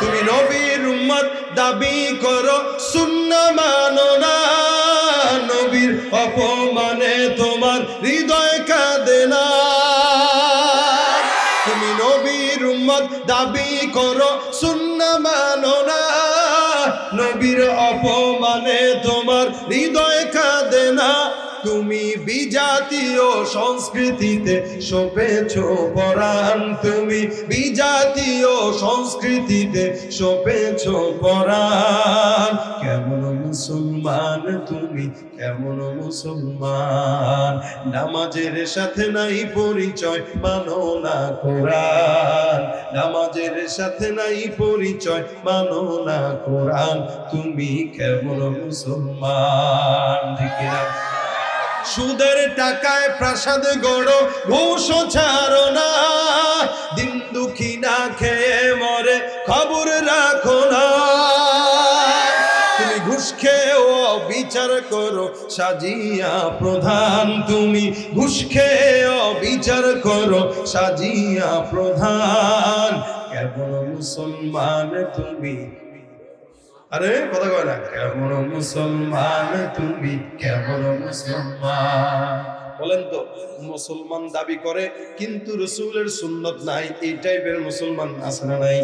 তুমি নবীর উম্মত, দাবি করো শূন্য মানো না। নবীর অপমানে তোমার হৃদয় কাঁদে না। তুমি নবীর উম্মত, দাবি করো শূন্য মানো না। নবীর অপমানে বিজাতীয় সংস্কৃতিতে সপেছ পরাণ তুমি। বিজাতীয় সংস্কৃতিতে সপেছ পরাণ। কেমন মুসলমান তুমি, কেমন মুসলমান। নামাজের সাথে নাই পরিচয়, মানো না কোরআন। নামাজের সাথে নাই পরিচয়, মানো না কোরআন। তুমি কেমন মুসলমান, ঠিক সুদের টাকায় প্রাসাদ গড়ো, ঘুষ ছাড়ো না। দিন দুঃখী না খেয়ে মরে খবর রাখো না। তুমি ঘুষ খেয়েও বিচার করো, সাজিয়া প্রধান তুমি ঘুষ খেয়েও বিচার করো, সাজিয়া প্রধান। কেমন মুসলমান তুমি আরে, কথা কয় না। কেমন মুসলমান তুমি? কেমন মুসলমান? বলেন তো, মুসলমান দাবি করে, কিন্তু রসুলের সুন্নত নাই, এই টাইপের মুসলমান আছে না নাই?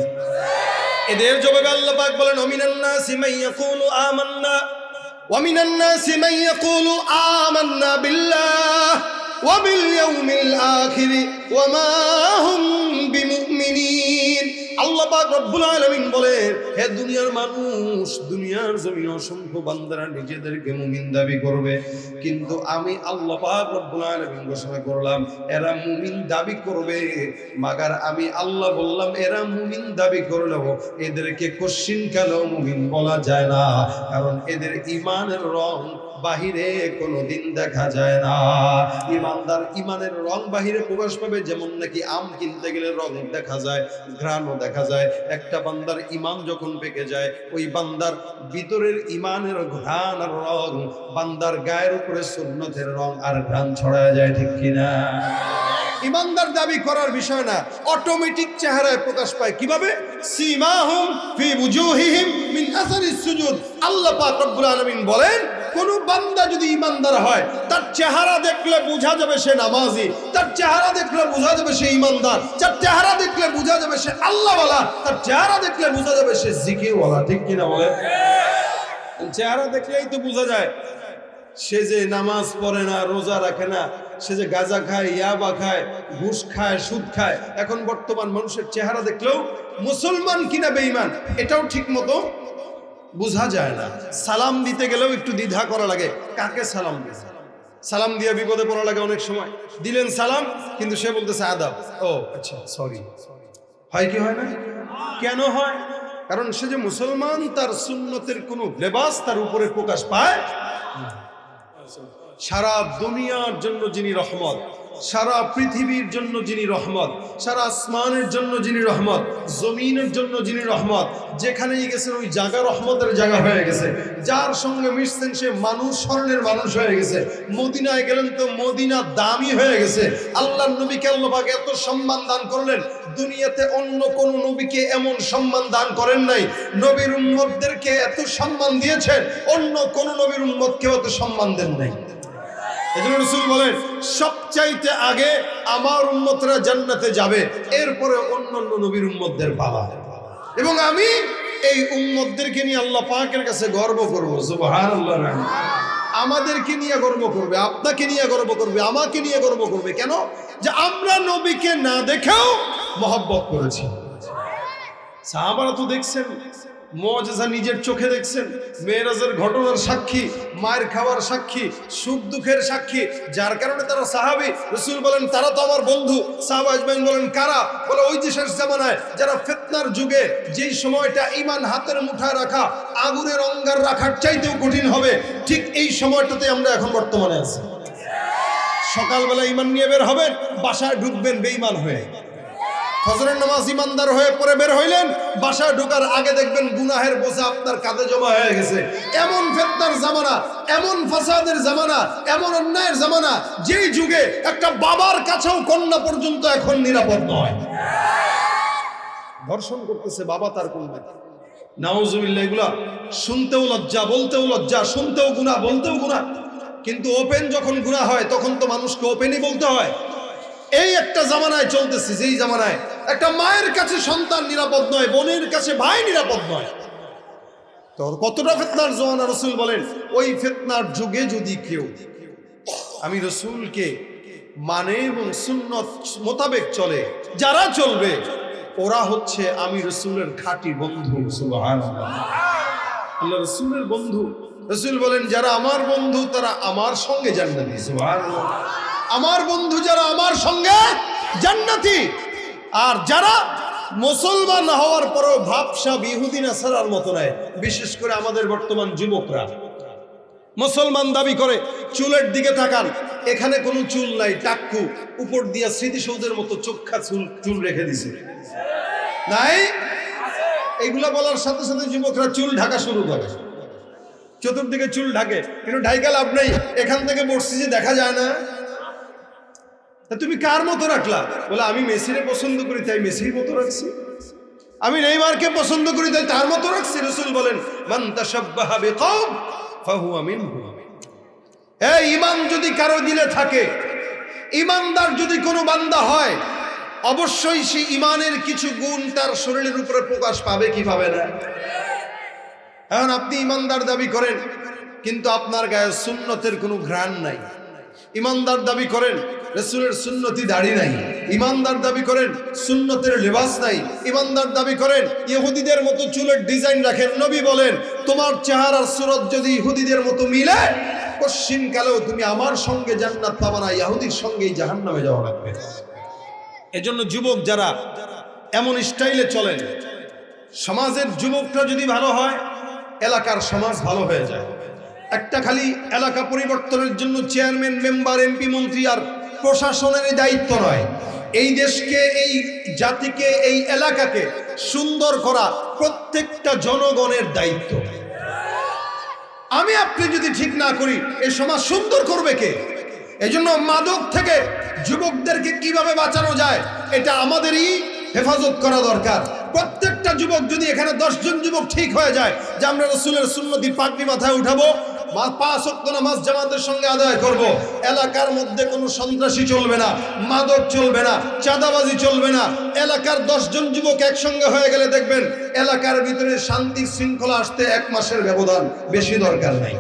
এদের জবাবে আল্লাহ পাক বলেন, অমিনান নাসি মান ইয়াকুলু আমান্না ওয়া মিনান নাসি মান ইয়াকুলু আমান্না বিল্লাহ, ওয়া বিল ইয়াউমিল আখির, ওয়া মা হুম বিমুমিনিন। পাক রব্বুল আলামিন বলে, হে দুনিয়ার মানুষ, দুনিয়ার জমিন অসংখ্য বান্দারা নিজেদেরকে মুমিন দাবি করবে। কিন্তু আমি আল্লাহ পাক রব্বুল আলামিন ঘোষণা করলাম, এরা মুমিন দাবি করবে। মাগার আমি আল্লাহ বললাম, এরা মুমিন দাবি করলেও এদেরকে কশ্চিন কেন মুমিন বলা যায় না? কারণ এদের ইমানের রং বাহিরে কোনোদিন দেখা যায় না। ইমানদার ইমানের রং বাহিরে প্রকাশ পাবে, যেমন নাকি আম কিনতে গেলে রং দেখা যায়, ঘ্রাণও দেখা যায়। একটা বান্দার ইমান যখন পেকে যায়, ওই বান্দার ভিতরের ইমানের ঘ্রাণ আর রং বান্দার গায়ের উপরে সুন্নতের রং আর ঘ্রাণ ছড়ায় যায়, ঠিক কিনা? ইমানদার দাবি করার বিষয় না অটোমেটিক চেহারায় প্রকাশ পায়। কীভাবে? সীমাহুম ফি বুজুহিহিম মিন আসারিস সুজুদ। আল্লাহ পাক রব্বুল আলামিন বলেন কোন বান্দা যদি ইমানদার হয়, তার চেহারা দেখলে বোঝা যাবে সে নামাজি, তার চেহারা দেখলে বোঝা যাবে সে ইমানদার, তার চেহারা দেখলে বোঝা যাবে সে আল্লাহওয়ালা, তার চেহারা দেখলে বোঝা যাবে সে জিকিরওয়ালা, ঠিক কিনা বলে চেহারা দেখলেই তো বোঝা যায়। সে যে নামাজ পড়ে না, রোজা রাখে না, সে যে গাঁজা খায়, ইয়াবা খায়, ঘুষ খায়, সুদ খায়, এখন বর্তমান মানুষের চেহারা দেখলেও মুসলমান কিনা বেঈমান, এটাও ঠিক মতো বোঝা যায় না। সালাম দিতে গেলেও একটু দ্বিধা করা লাগে। কাকে সালাম সালাম দিয়ে বিপদে পড়া লাগে অনেক সময়। দিলেন সালাম, কিন্তু সে বলতেছে আদাব। ও আচ্ছা সরি হয় কি হয় না? কেন হয়? কারণ সে যে মুসলমান, তার সুন্নতের কোনো লেবাস তার উপরে প্রকাশ পায় সারা দুনিয়ার জন্য যিনি রহমত সারা পৃথিবীর জন্য যিনি রহমত, সারা আসমানের জন্য যিনি রহমত, জমিনের জন্য যিনি রহমত, যেখানেই গেছেন ওই জায়গা রহমতের জায়গা হয়ে গেছে। যার সঙ্গে মিশছেন সে মানুষ স্বর্ণের মানুষ হয়ে গেছে। মদিনায় গেলেন তো মদিনা দামি হয়ে গেছে। আল্লাহ নবীকে আল্লাহকে এত সম্মান দান করলেন, দুনিয়াতে অন্য কোন নবীকে এমন সম্মান দান করেন নাই। নবীর উম্মতদেরকে এত সম্মান দিয়েছেন, অন্য কোন নবীর উম্মতকেও এত সম্মান দেন নাই। এজন্য রসুল বলেন, সবচাইতে আগে আমার উম্মতরা জান্নাতে যাবে, এরপরে অন্য অন্য নবীর উম্মতদের পালা এবং আমি এই উম্মতদেরকে নিয়ে আল্লাহ পাকের কাছে গর্ব করব আমাদেরকে নিয়ে গর্ব করবে, আপনাকে নিয়ে গর্ব করবে, আমাকে নিয়ে গর্ব করবে, কেন? যে আমরা নবীকে না দেখেও মহব্বত করেছি। সাহাবারা তো দেখছেন মজা নিজের চোখে দেখছেন। মেয়েরাজের ঘটনার সাক্ষী, মায়ের খাওয়ার সাক্ষী, সুখ দুঃখের সাক্ষী। যার কারণে তারা সাহাবি। রসুল বলেন, তারা তো আমার বন্ধু। সাহাবা বলেন, কারা? বলে, ওই যে শেষ জামানায় যারা ফেতনার যুগে যেই সময়টা ইমান হাতের মুঠায় রাখা, আগুনের অঙ্গার রাখার চাইতেও কঠিন হবে, ঠিক এই সময়টাতে আমরা এখন বর্তমানে আছি। সকালবেলা ইমান নিয়ে বের হবেন, বাসায় ঢুকবেন বেঈমান হয়ে। ফজরের নামাজ ইমানদার হয়ে পরে বের হইলেন, বাসায় ঢোকার আগে দেখবেন গুনাহের বোঝা আপনার কাঁধে জমা হয়ে গেছে। এমন ফেতনার জামানা, এমন ফাসাদের জামানা, এমন অন্যায়ের জামানা, যেই যুগে একটা বাবার কাছেও কন্যা পর্যন্ত এখন নিরাপদ নয়। ধর্ষণ করতেছে বাবা তার কন্যা। নাউজুবিল্লাহ, এগুলা শুনতেও লজ্জা, বলতেও লজ্জা, শুনতেও গুণা বলতেও গুণা কিন্তু ওপেন যখন গুণা হয়, তখন তো মানুষকে ওপেনই বলতে হয়। এই একটা জামানায় চলতেছে, যেই জামানায় একটা মায়ের কাছে সন্তান নিরাপদ নয়, বোনের কাছে ভাই নিরাপদ নয়। তো কতটা ফেতনার জোয়ানা রসুল বলেন, ওই ফেতনার যুগে যদি কেউ আমি রসুলকে মানে এবং সুন্নত মোতাবেক চলে, যারা চলবে, ওরা হচ্ছে আমি রসুলের খাঁটি বন্ধু। আল্লাহ রসুলের বন্ধু। রসুল বলেন, যারা আমার বন্ধু, তারা আমার সঙ্গে জান্নাতি। আমার বন্ধু যারা আমার সঙ্গে জান্নাতি। আর যারা মুসলমান হওয়ার পরও ভাবসা বিহুদি নাসারার মতো নেয়, বিশেষ করে আমাদের বর্তমান যুবকরা। মুসলমান দাবি করে, চুলের দিকে তাকান, এখানে কোনো চুল নাই, টাক্কু, উপর দিয়া স্মৃতিসৌধের মতো চোখা চুল চুল রেখে দিছে। নাই? এইগুলা বলার সাথে সাথে যুবকরা চুল ঢাকা শুরু করে। চতুর্দিকে চুল ঢাকে, কিন্তু ঢাইকা লাভ নেই, এখান থেকে যে দেখা যায় না। তুমি কার মতো রাখলা? বলে, আমি মেসিরে পছন্দ করি, তাই মেসির মতো রাখছি। আমি নেইমারকে পছন্দ করি, তাই তার মতো রাখছি। রসুল বলেন এই ইমান যদি কারও দিলে থাকে, ইমানদার যদি কোনো বান্দা হয়, অবশ্যই সে ইমানের কিছু গুণ তার শরীরের উপরে প্রকাশ পাবে কি পাবে না? এখন আপনি ইমানদার দাবি করেন, কিন্তু আপনার গায়ে সুন্নতের কোনো ঘ্রাণ নাই। ইমানদার দাবি করেন রসুলের সুন্নতি দাড়ি নাই। ইমানদার দাবি করেন, সুন্নতের লেবাস নাই। ইমানদার দাবি করেন, ইহুদিদের মতো চুলের ডিজাইন রাখেন। নবী বলেন, তোমার চেহারার সুরত যদি ইহুদিদের মতো মিলে, পশ্চিম কালেও তুমি আমার সঙ্গে জান্নাত পাবা না ইহুদির সঙ্গেই জাহান্নামে যাওয়া লাগবে। এজন্য যুবক যারা এমন স্টাইলে চলেন, সমাজের যুবকরা যদি ভালো হয়, এলাকার সমাজ ভালো হয়ে যায়। একটা খালি এলাকা পরিবর্তনের জন্য চেয়ারম্যান, মেম্বার, এমপি, মন্ত্রী আর প্রশাসনের দায়িত্ব নয়। এই দেশকে, এই জাতিকে, এই এলাকাকে সুন্দর করা প্রত্যেকটা জনগণের দায়িত্ব। আমি আপনি যদি ঠিক না করি এই সমাজ সুন্দর করবে কে? এজন্য মাদক থেকে যুবকদেরকে কীভাবে বাঁচানো যায়, এটা আমাদেরই হেফাজত করা দরকার। প্রত্যেকটা যুবক যদি এখানে দশজন যুবক ঠিক হয়ে যায়, যে আমরা রসুলের সুন্নতি পাগড়ি মাথায় উঠাবো পাঁচ ওয়াক্ত নামাজ জামাতের সঙ্গে আদায় করব। এলাকার মধ্যে কোনো সন্ত্রাসী চলবে না, মাদক চলবে না, চাঁদাবাজি চলবে না। এলাকার দশজন যুবক একসঙ্গে হয়ে গেলে দেখবেন, এলাকার ভিতরে শান্তি শৃঙ্খলা আসতে এক মাসের ব্যবধান বেশি দরকার নাই।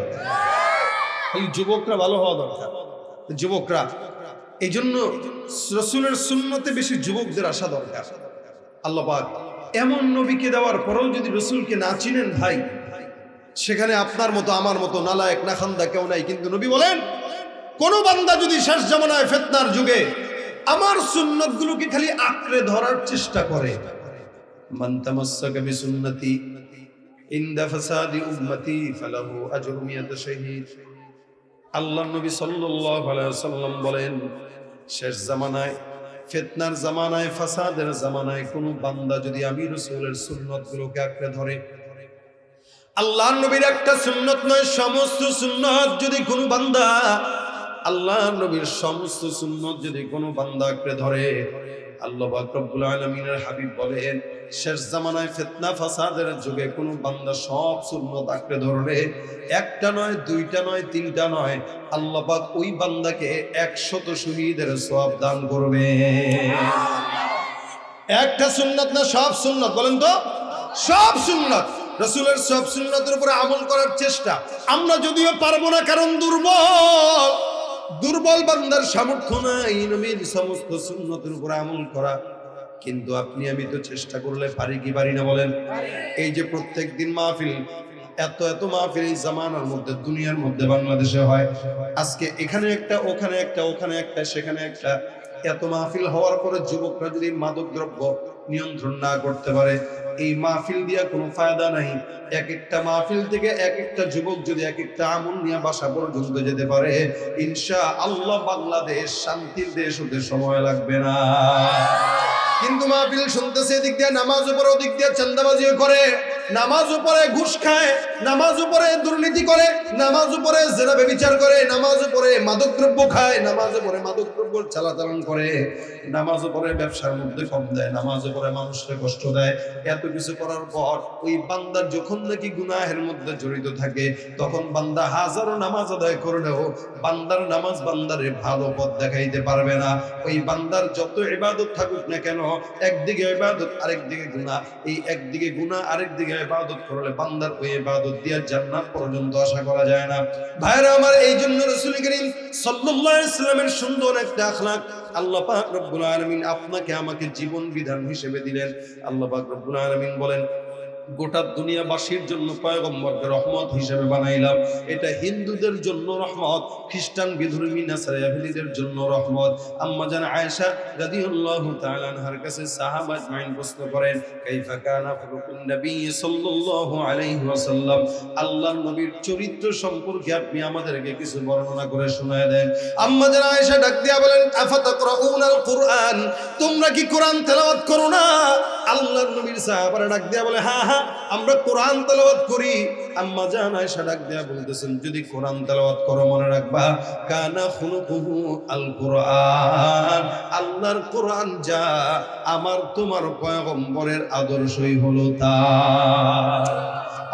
এই যুবকরা ভালো হওয়া দরকার। যুবকরা এই জন্য রসুলের সুন্নতে বেশি যুবকদের আসা দরকার। আল্লাহ পাক এমন নবীকে দেওয়ার পরেও যদি রসুলকে না চিনেন ভাই সেখানে আপনার মতো, আমার মতো নালায়ক নাখান্দা কেউ নাই। কিন্তু নবী বলেন, কোন বান্দা যদি শেষ জামানায় ফেতনার যুগে আমার সুন্নত গুলোকে খালি আঁকড়ে ধরার চেষ্টা করে? আল্লাহ নবী বলেন, শেষ জামানায় জামানায়, ফাসাদের জামানায় কোন বান্দা যদি আমি রাসূলের সুন্নতগুলোকে আঁকড়ে ধরে আল্লাহ নবীর একটা সুন্নত নয় সমস্ত সুন্নত যদি কোনো বান্দা আল্লাহ নবীর সমস্ত সুন্নত যদি কোনো ধরে আল্লাহ হাবিব বলেন শেষ জামানায় ফিতনা ফাসাদের যুগে কোনো বান্দা সব সুন্নত আঁকড়ে ধরলে একটা নয় দুইটা নয় তিনটা নয় আল্লাহ পাক ওই বান্দাকে একশত শহীদের সওয়াব দান করবে। একটা সুন্নত না সব সুন্নত বলেন তো সব সুন্নত। রসুলের সব সুন্নতের উপরে আমল করার চেষ্টা। আমরা যদিও পারব না, কারণ দুর্বল। দুর্বল বান্দার সামর্থ্য নাই নবীর সমস্ত সুন্নতের উপরে আমল করা। কিন্তু আপনি, আমি তো চেষ্টা করলে পারি কি পারি না বলেন? এই যে প্রত্যেক দিন মাহফিল, এত এত মাহফিল এই জামানার মধ্যে, দুনিয়ার মধ্যে বাংলাদেশে হয়। আজকে এখানে একটা, ওখানে একটা ওখানে একটা, সেখানে একটা এত মাহফিল হওয়ার পরে যুবকরা যদি মাদক দ্রব্য নিয়ন্ত্রণ না করতে পারে, এই মাহফিল দিয়া কোনো ফায়দা নাই। এক একটা মাহফিল থেকে এক একটা যুবক যদি এক একটা আমল নিয়ে বাসা পর্যন্ত যেতে পারে ইনশা আল্লাহ বাংলাদেশ শান্তির দেশ হতে সময় লাগবে না। কিন্তু মাহফিল শুনতেছে এদিক দিয়ে, নামাজ উপরে ওদিক দিয়ে চান্দাবাজিও করে। নামাজ উপরে ঘুষ খায়, নামাজ উপরে দুর্নীতি করে, নামাজ উপরে জেনা বিচার করে, নামাজ উপরে মাদকদ্রব্য খায়, নামাজ উপরে মাদকদ্রব্য চালাচালন করে, নামাজ উপরে ব্যবসার মধ্যে কম দেয়, নামাজ উপরে মানুষকে কষ্ট দেয়। এত কিছু করার পর ওই বান্দার যখন নাকি গুনাহের মধ্যে জড়িত থাকে, তখন বান্দা হাজারো নামাজ আদায় করলেও বান্দার নামাজ বান্দারে ভালো পথ দেখাইতে পারবে না। ওই বান্দার যত ইবাদত থাকুক না কেন, একদিকে ইবাদত, আরেকদিকে গুনাহ। এই একদিকে গুনাহ, আরেকদিকে ইবাদত করলে বান্দার ওই ইবাদত দিয়ে জান্নাত পর্যন্ত আশা করা যায় না। ভাইরা আমার এই জন্য রাসূল করিম সাল্লাল্লাহু আলাইহি সাল্লামের সুন্দর একটা اخلاق আল্লাহ পাক রব্বুল আলামিন আপনাকে আমাকে জীবন বিধান হিসেবে দিলেন। আল্লাহ পাক রব্বুল আলামিন বলেন গোটা দুনিয়াবাসীর জন্য পয়গম্বরকে রহমত হিসেবে বানাইলাম। এটা হিন্দুদের জন্য রহমত, খ্রিস্টান বিধর্মী নাসারায়াহুদিদের জন্য রহমত। আম্মা জান আয়েশা রাদিয়াল্লাহু তাআলা আনহার কাছে সাহাবা আজমাইন প্রশ্ন করেন, কাইফা কানা খুলুকুন নবী সাল্লাল্লাহু আলাইহি ওয়াসাল্লাম? আল্লাহর নবীর চরিত্র সম্পর্কে আপনি আমাদেরকে কিছু বর্ণনা করে শোনায় দেন। আম্মা জান আয়েশা ডাক দিয়া বলেন, আফাতাকরাউনাল কুরআন? তোমরা কি কোরআন তেলাওয়াত করো না? আল্লাহর নবীর সাহাবারা ডাক দিয়া বলে হ্যাঁ হ্যাঁ আমরা কোরআন তেলাওয়াত করি। আম্মা জান আয়েশা ডাক দিয়া বলতেছেন, যদি কোরআন তেলাওয়াত করো, মনে রাখবা, কানা খুলুকুহু আল কোরআন। আল্লাহর কোরআন যা, আমার তোমার পয়গম্বরের আদর্শই হলো তা।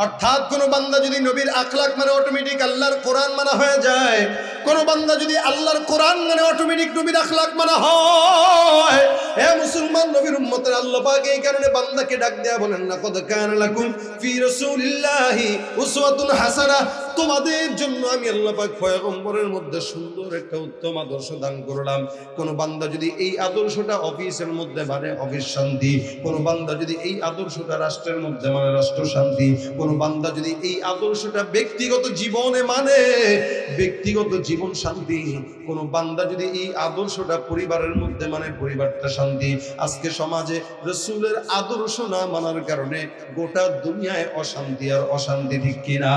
অর্থাৎ কোন বান্দা যদি নবীর আখলাক মানে অটোমেটিক আল্লাহর কোরআন মানা হয়ে যায় কোন বান্দা যদি আল্লাহর কোরআন মানে অটোমেটিক নবীর আখলাক মানা হয় হে মুসলমান নবীর উম্মতের আল্লাহ পাক এই কারণে বান্দাকে ডাক দেয়া বলেন না কদ কান লাকুম ফি রাসূলিল্লাহি উসওয়াতুন হাসানা। তোমাদের জন্য আমি আল্লাহ পাক পয়গম্বরের মধ্যে সুন্দর একটা উত্তম আদর্শ দান করলাম। কোন বান্দা যদি এই আদর্শটা অফিসের মধ্যে মানে অফিস শান্তি, কোন বান্দা যদি এই আদর্শটা রাষ্ট্রের মধ্যে মানে রাষ্ট্র শান্তি, কোন বান্দা যদি এই আদর্শটা ব্যক্তিগত জীবনে মানে ব্যক্তিগত জীবন শান্তি। কোন বান্দা যদি এই আদর্শটা পরিবারের মধ্যে মানে পরিবারটা শান্তি। আজকে সমাজে রসুলের আদর্শ না মানার কারণে গোটা দুনিয়ায় অশান্তি আর অশান্তি ঠিক কিনা?